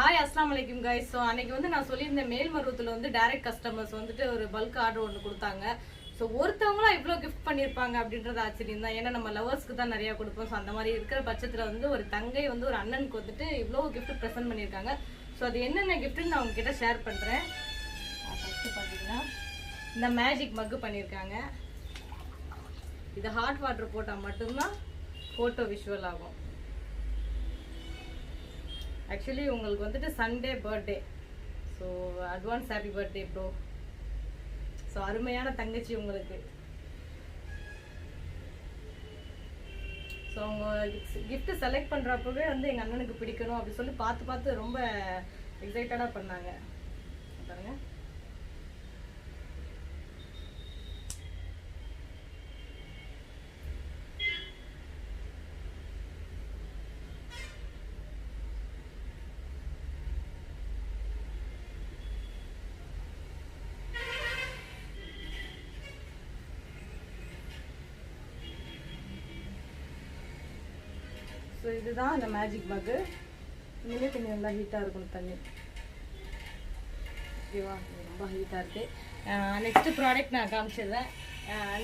Hi அஸ்லாம் வலைக்கும் guys so அன்னைக்கு வந்து நான் சொல்லியிருந்தேன் மேல்மருவத்தில் வந்து டைரக்ட் கஸ்டமர்ஸ் வந்துட்டு ஒரு பல்க் ஆர்டர் ஒன்று கொடுத்தாங்க. ஸோ ஒருத்தவங்களாம் இவ்வளோ கிஃப்ட் பண்ணியிருப்பாங்க அப்படின்றது ஆச்சரியம் தான். ஏன்னா நம்ம லவர்ஸ்க்கு தான் நிறையா கொடுப்போம். ஸோ அந்த மாதிரி இருக்கிற பட்சத்தில் வந்து ஒரு தங்கை வந்து ஒரு அண்ணனுக்கு வந்துட்டு இவ்வளோ கிஃப்ட் ப்ரெசென்ட் பண்ணியிருக்காங்க. ஸோ அது என்னென்ன கிஃப்ட்னு நான் உங்ககிட்ட ஷேர் பண்ணுறேன் ஃபஸ்ட்டு பார்த்தீங்கன்னா இந்த மேஜிக் மக்கு பண்ணியிருக்காங்க. இது ஹாட் வாட்டர் போட்டால் மட்டும்தான் ஃபோட்டோ விஷுவல் ஆகும். ஆக்சுவலி உங்களுக்கு வந்துட்டு Sunday birthday so advance happy birthday bro so அருமையான தங்கச்சி உங்களுக்கு. ஸோ அவங்க கிஃப்ட்டு செலக்ட் பண்ணுறப்பவே வந்து எங்கள் அண்ணனுக்கு பிடிக்கணும் அப்படி சொல்லி பார்த்து பார்த்து ரொம்ப எக்ஸைட்டடாக பண்ணாங்க பாருங்க ஸோ இதுதான் அந்த மேஜிக் மக்கு இனிமேல் கொஞ்சம் நல்லா ஹீட்டாக இருக்கணும் தண்ணி. ஓகேவா ரொம்ப ஹீட்டாக இருக்குது நெக்ஸ்ட்டு ப்ராடக்ட் நான் காமிச்சிடுறேன்.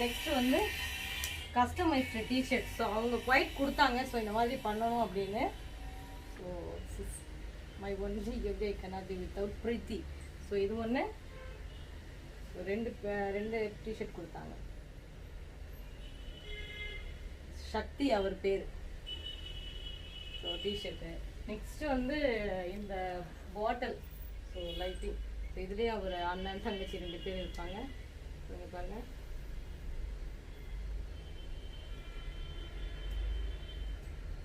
நெக்ஸ்ட்டு வந்து கஸ்டமைஸ்டு டிஷர்ட் ஸோ அவங்க குவைட் கொடுத்தாங்க. ஸோ இந்த மாதிரி பண்ணணும் அப்படின்னு. So my only every cannot be without Preethi so இது ஒன்று ரெண்டு பே- ரெண்டு டிஷர்ட் கொடுத்தாங்க. சக்தி அவர் பேர். ஸோ டிஷர்ட்டு நெக்ஸ்ட்டு வந்து இந்த பாட்டில் ஸோ லைட்டிங் ஸோ இதுலேயே அவர் அண்ணன் தங்கச்சி ரெண்டு பேர் இருப்பாங்க. இங்க பாருங்கள்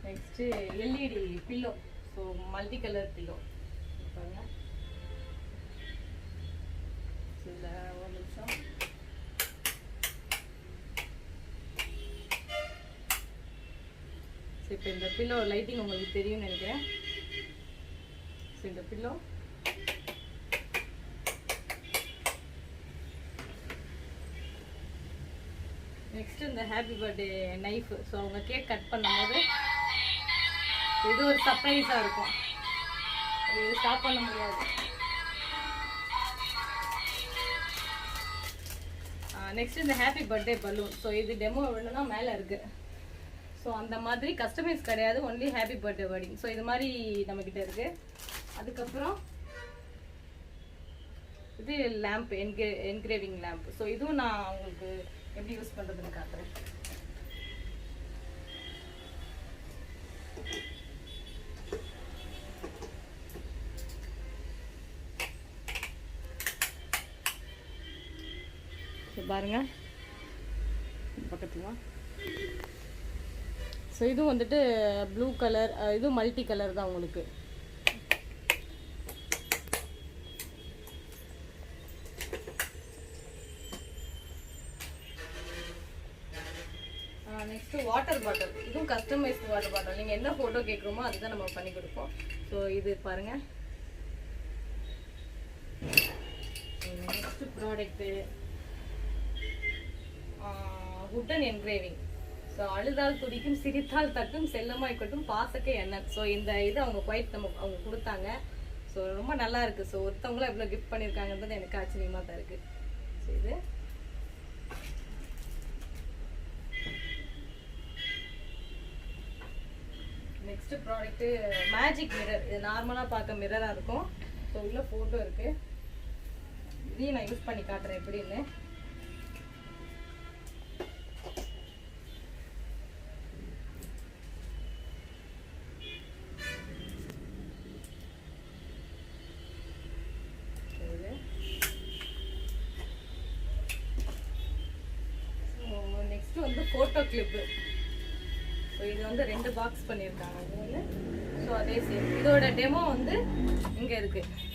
next LED pillow so multi colour pillow பாருங்கள் ஸோ இப்போ இந்த பில்லோ லைட்டிங் உங்களுக்கு தெரியும்னு நினைக்கிறேன். ஸோ இந்த பில்லோ நெக்ஸ்ட் இந்த ஹாப்பி பர்த்டே நைஃப் ஸோ அவங்க கேக் கட் பண்ணும்போது இது ஒரு சர்ப்ரைஸாக இருக்கும். அது ஸ்டாப் பண்ண முடியாது. நெக்ஸ்ட் இந்த ஹாப்பி பர்த்டே பலூன் ஸோ இது டெமோ வேணும்னா மேலே இருக்குது ஸோ அந்த மாதிரி கஸ்டமைஸ் கிடையாது only happy birthday wording so இது மாதிரி நம்மக்கிட்ட இருக்கு. அதுக்கப்புறம் இது லேம்ப் என்கே என்கிரேவிங் லேம்ப் ஸோ இதுவும் நான் உங்களுக்கு எப்படி யூஸ் பண்ணுறதுன்னு காட்டுறேன். பாருங்க. பக்கத்துலாம் ஸோ இதுவும் வந்துட்டு ப்ளூ கலர் இதுவும் மல்டி கலர் தான் உங்களுக்கு. நெக்ஸ்ட்டு வாட்டர் பாட்டில் இதுவும் கஸ்டமைஸ்டு வாட்டர் பாட்டில் நீங்கள் என்ன ஃபோட்டோ கேட்குறோமோ அதுதான் நம்ம பண்ணி கொடுப்போம். ஸோ இது பாருங்கள் next product wooden engraving so அழுதால் துடிக்கும் சிரித்தால் தட்டும் செல்லமாய்க்கட்டும் பாசக்க என்ன ஸோ இந்த இது அவங்க குவைட் நம்ம அவங்க கொடுத்தாங்க. ஸோ ரொம்ப நல்லா இருக்கு. ஸோ ஒருத்தவங்களும் எவ்வளோ கிஃப்ட் பண்ணியிருக்காங்கன்றது எனக்கு ஆச்சரியமாக தான் இருக்கு. ஸோ இது. நெக்ஸ்ட் ப்ராடக்ட்டு மேஜிக் மிரர் இது நார்மலாக பார்க்க மிரராக இருக்கும். ஸோ உள்ள ஃபோட்டோ இருக்கு. இதையும் நான் யூஸ் பண்ணி காட்டுறேன் எப்படின்னு இது ஸோ நெக்ஸ்ட் வந்து ஃபோட்டோ கிளிப்பு ஸோ இது வந்து ரெண்டு பாக்ஸ் பண்ணியிருக்காங்க. இது ஸோ அதே சேம் இதோட டெமோ வந்து இங்கே இருக்குது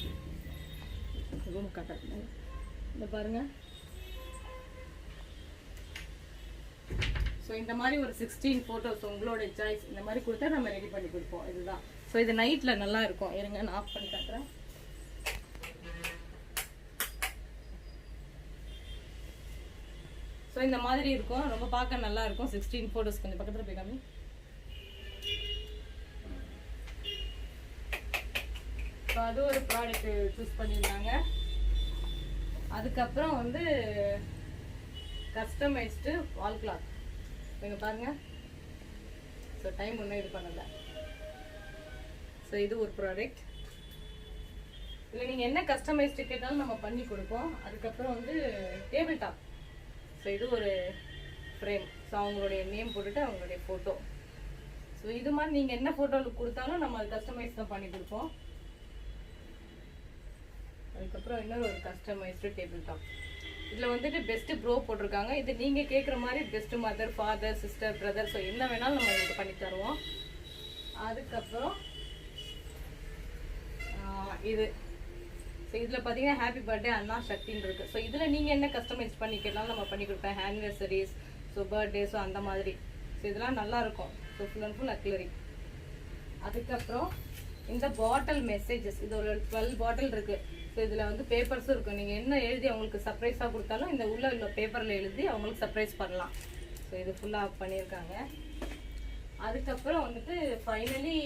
ரூம் கட்ட இந்த பாருங்க. ஸோ இந்த மாதிரி ஒரு சிக்ஸ்டீன் ஃபோட்டோஸ் உங்களோட சாய்ஸ் இந்த மாதிரி கொடுத்தா நம்ம ரெடி பண்ணி கொடுப்போம். இதுதான். ஸோ இது நைட்டில் நல்லா இருக்கும். இருங்க நான் ஆஃப் பண்ணி காட்டுறேன். ஸோ இந்த மாதிரி இருக்கும். ரொம்ப பார்க்க நல்லா இருக்கும். சிக்ஸ்டீன் ஃபோட்டோஸ் கொஞ்சம் பக்கத்தில் போய் காமி. ஸோ அது ஒரு ப்ராடக்ட் சூஸ் பண்ணியிருந்தாங்க. அதுக்கப்புறம் வந்து கஸ்டமைஸ்டு வால் கிளாத் நீங்கள் பாருங்கள் ஸோ டைம் ஒன்றும் இது பண்ணலை. ஸோ இது ஒரு ப்ராடக்ட் இல்லை நீங்கள் என்ன கஸ்டமைஸ்டு கேட்டாலும் நம்ம பண்ணி கொடுப்போம். அதுக்கப்புறம் வந்து டேபிள் டாப் ஸோ இது ஒரு ஃப்ரேம் ஸோ அவங்களுடைய நேம் போட்டுட்டு அவங்களுடைய ஃபோட்டோ ஸோ இது மாதிரி நீங்கள் என்ன ஃபோட்டோவில் கொடுத்தாலும் நம்ம அது கஸ்டமைஸ் தான் பண்ணி கொடுப்போம். அதுக்கப்புறம் இன்னொரு ஒரு கஸ்டமைஸ்டு டேபிள் டாப் இதில் வந்துட்டு பெஸ்ட்டு ப்ரோ போட்டிருக்காங்க. இது நீங்கள் கேட்குற மாதிரி best mother father sister brother so என்ன வேணாலும் நம்ம உங்களுக்கு பண்ணி தருவோம். அதுக்கப்புறம் இது. ஸோ இதில் பார்த்தீங்கன்னா ஹாப்பி பர்த்டே அண்ணா சக்தின்னு இருக்குது ஸோ இதில் நீங்கள் என்ன கஸ்டமைஸ் பண்ணி நம்ம பண்ணி கொடுப்பேன் ஆனிவர்சரிஸ் ஸோ பர்த்டே ஸோ அந்த மாதிரி. ஸோ இதெல்லாம் நல்லாயிருக்கும் ஸோ ஃபுல் அண்ட் ஃபுல் அக்லரி அதுக்கப்புறம் இந்த பாட்டில் மெசேஜஸ் இது ஒரு டுவெல் பாட்டில் இருக்குது ஸோ இதில் வந்து பேப்பர்ஸும் இருக்கும் நீங்கள் என்ன எழுதி அவங்களுக்கு சர்ப்ரைஸாக கொடுத்தாலும் இந்த உள்ள உள்ள பேப்பரில் எழுதி அவங்களுக்கு சர்ப்ரைஸ் பண்ணலாம். ஸோ இது ஃபுல்லாக பண்ணியிருக்காங்க. அதுக்கப்புறம் வந்துட்டு ஃபைனலி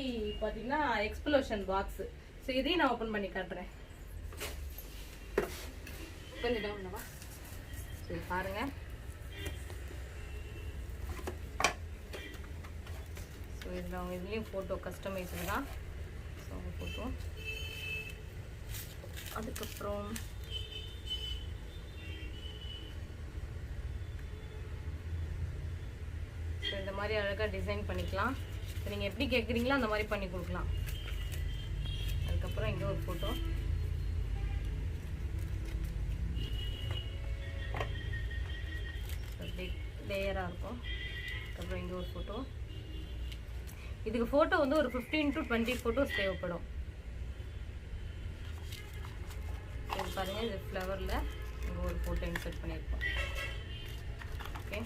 பார்த்தீங்கன்னா எக்ஸ்ப்ளோஷன் பாக்ஸு ஸோ இதையும் நான் ஓப்பன் பண்ணி காட்டுறேன். கொஞ்சம் டவுன்லவா சரி பாருங்க. ஸோ இதில் அவங்க இதுலேயும் ஃபோட்டோ கஸ்டமைஸ் தான். ஸோ அவங்க ஃபோட்டோ அதுக்கப்புறம் ஸோ இந்த மாதிரி அழகாக டிசைன் பண்ணிக்கலாம். நீங்கள் எப்படி கேட்குறீங்களோ அந்த மாதிரி பண்ணி கொடுக்கலாம். அதுக்கப்புறம் இங்கே ஒரு ஃபோட்டோ லேயராக இருக்கும். அதுக்கப்புறம் இங்கே ஒரு ஃபோட்டோ இதுக்கு ஃபோட்டோ வந்து ஒரு ஃபிஃப்டீன் டு டுவெண்ட்டி ஃபோட்டோஸ் தேவைப்படும். இது பாருங்கள் இது ஃப்ளவரில் இங்கே ஒரு ஃபோட்டோ இன்சர்ட் பண்ணியிருக்கோம். ஓகே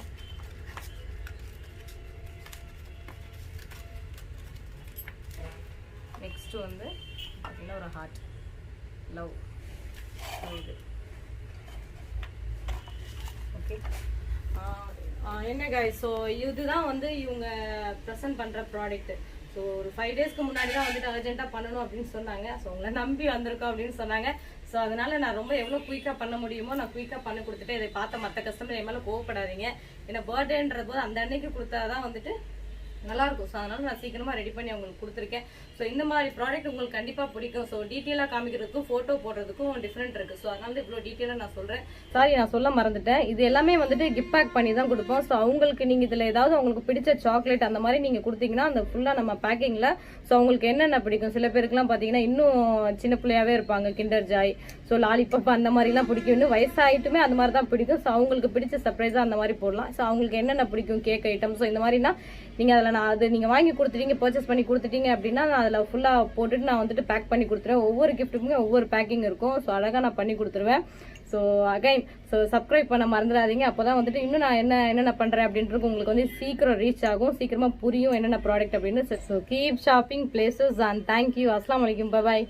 நெக்ஸ்ட்டு வந்து பார்த்தீங்கன்னா ஒரு ஹார்ட் லவ் இது. ஓகே என்ன காய் ஸோ இதுதான் வந்து இவங்க ப்ரெசென்ட் பண்ணுற ப்ராடக்ட் ஸோ ஒரு ஃபைவ் டேஸ்க்கு முன்னாடி தான் வந்துட்டு அர்ஜென்ட்டாக பண்ணணும் அப்படின்னு சொன்னாங்க. ஸோ உங்களை நம்பி வந்திருக்கோம் அப்படின்னு சொன்னாங்க. ஸோ அதனால நான் ரொம்ப எவ்வளோ குயிக்காக பண்ண முடியுமோ நான் குயிக்காக பண்ணி கொடுத்துட்டு இதை பார்த்த மற்ற கஸ்டமர் என் மேலே கோவப்படாதீங்க. ஏன்னா பர்த்டேன்ற போது அந்த அன்னைக்கு கொடுத்தா தான் வந்துட்டு நல்லாயிருக்கும். ஸோ அதனால் நான் சீக்கிரமாக ரெடி பண்ணி உங்களுக்கு கொடுத்துருக்கேன். ஸோ இந்த மாதிரி ப்ராடக்ட் உங்களுக்கு கண்டிப்பாக பிடிக்கும். ஸோ டீட்டெயிலாக காமிக்கிறதுக்கும் ஃபோட்டோ போடுறதுக்கும் டிஃப்ரெண்ட் இருக்குது ஸோ அதனால இவ்வளோ டீட்டெயிலாக நான் சொல்கிறேன் சாரி நான் சொல்ல மறந்துட்டேன். இது எல்லாமே வந்துட்டு கிஃப்ட் பேக் பண்ணி தான் கொடுப்போம். ஸோ அவங்களுக்கு நீங்கள் இதில் ஏதாவது உங்களுக்கு பிடிச்ச சாக்லேட் அந்த மாதிரி நீங்கள் கொடுத்தீங்கன்னா அந்த ஃபுல்லாக நம்ம பேக்கிங்கில் ஸோ அவங்களுக்கு என்னென்ன பிடிக்கும்? சில பேருக்குலாம் பார்த்தீங்கன்னா இன்னும் சின்ன பிள்ளையாவே இருப்பாங்க. கிண்டர் ஜாய் ஸோ லாலிபப் அந்த மாதிரிலாம் பிடிக்கும். இன்னும் வயசாயிட்டுமே அந்த மாதிரி தான் பிடிக்கும். ஸோ அவங்களுக்கு பிடிச்ச சர்ப்ரைஸாக அந்த மாதிரி போடலாம். ஸோ அவங்களுக்கு என்னென்ன பிடிக்கும்? கேக் ஐட்டம் ஸோ இந்த மாதிரினா நீங்கள் அதில் நான் அது நீங்கள் வாங்கி கொடுத்துட்டீங்க பர்ச்சேஸ் பண்ணி கொடுத்துட்டீங்க அப்படின்னா நான் அதில் ஃபுல்லாக போட்டுட்டு நான் வந்துட்டு பேக் பண்ணி கொடுத்துருவேன். ஒவ்வொரு கிஃப்ட்டுக்குமே ஒவ்வொரு பேக்கிங் இருக்கும். ஸோ அழகாக நான் பண்ணி கொடுத்துருவேன். ஸோ அகைன் ஸோ சப்ஸ்கிரைப் பண்ண மறந்துடாதீங்க. அப்போ தான் வந்துட்டு இன்னும் நான் என்ன என்னென்ன பண்ணுறேன் அப்படின்றது உங்களுக்கு வந்து சீக்கிரம் ரீச் ஆகும். சீக்கிரமாக புரியும் என்னென்ன ப்ராடக்ட் அப்படின்னு. So keep shopping places and thank you அஸ்லாம் வலைக்கும் பாய்